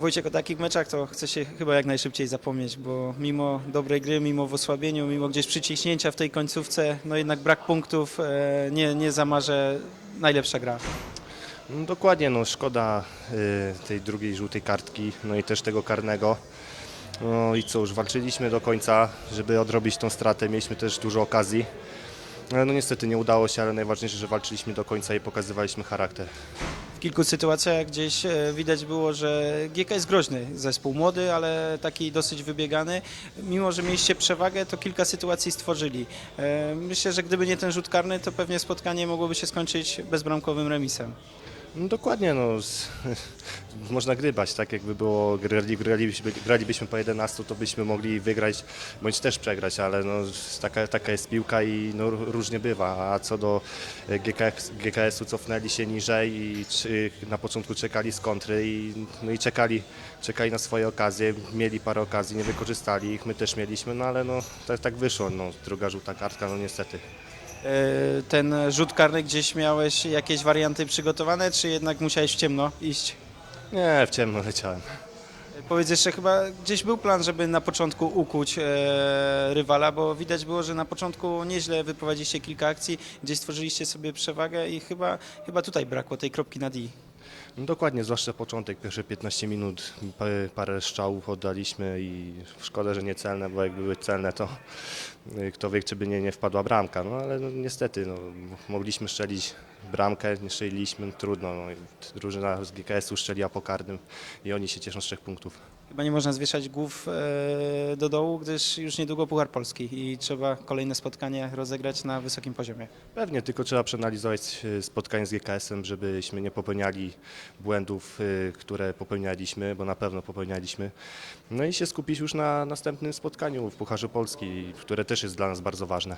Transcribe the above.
Wojciech, o takich meczach to chce się chyba jak najszybciej zapomnieć, bo mimo dobrej gry, mimo w osłabieniu, mimo gdzieś przyciśnięcia w tej końcówce, no jednak brak punktów e, nie, nie zamarze najlepsza gra. No, dokładnie, no szkoda y, tej drugiej żółtej kartki, no i też tego karnego. No i cóż, walczyliśmy do końca, żeby odrobić tą stratę, mieliśmy też dużo okazji. Ale No niestety nie udało się, ale najważniejsze, że walczyliśmy do końca i pokazywaliśmy charakter. W kilku sytuacjach gdzieś e, widać było, że GK jest groźny, zespół młody, ale taki dosyć wybiegany. Mimo, że mieliście przewagę, to kilka sytuacji stworzyli. E, Myślę, że gdyby nie ten rzut karny, to pewnie spotkanie mogłoby się skończyć bezbramkowym remisem. No dokładnie, no, z, można grywać, tak jakby było, grali, gralibyśmy, gralibyśmy po 11, to byśmy mogli wygrać, bądź też przegrać, ale no, taka, taka jest piłka i no, różnie bywa, a co do e, GKS, GKS-u cofnęli się niżej i czy, na początku czekali z kontry i, no, i czekali, czekali na swoje okazje, mieli parę okazji, nie wykorzystali ich, my też mieliśmy, no ale no, tak, tak wyszło, no, druga żółta kartka, no niestety. E, Ten rzut karny gdzieś miałeś jakieś warianty przygotowane, czy jednak musiałeś w ciemno iść? Nie, w ciemno leciałem. E, Powiedz jeszcze, chyba gdzieś był plan, żeby na początku ukuć e, rywala, bo widać było, że na początku nieźle wyprowadziliście kilka akcji, gdzieś stworzyliście sobie przewagę i chyba, chyba tutaj brakło tej kropki na D. No dokładnie, zwłaszcza początek, pierwsze 15 minut, pa- parę strzałów oddaliśmy i szkoda, że nie celne, bo jak były celne, to y, kto wie, czy by nie, nie wpadła bramka. No ale no, niestety, no, mogliśmy strzelić bramkę, nie strzeliliśmy, trudno. No, drużyna z GKS-u strzeliła po karnym i oni się cieszą z trzech punktów. Chyba nie można zwieszać głów e, do dołu, gdyż już niedługo Puchar Polski i trzeba kolejne spotkanie rozegrać na wysokim poziomie. Pewnie, tylko trzeba przeanalizować y, spotkanie z GKS-em, żebyśmy nie popełniali błędów, y, które popełnialiśmy, bo na pewno popełnialiśmy. No i się skupić już na następnym spotkaniu w Pucharze Polski, które też jest dla nas bardzo ważne.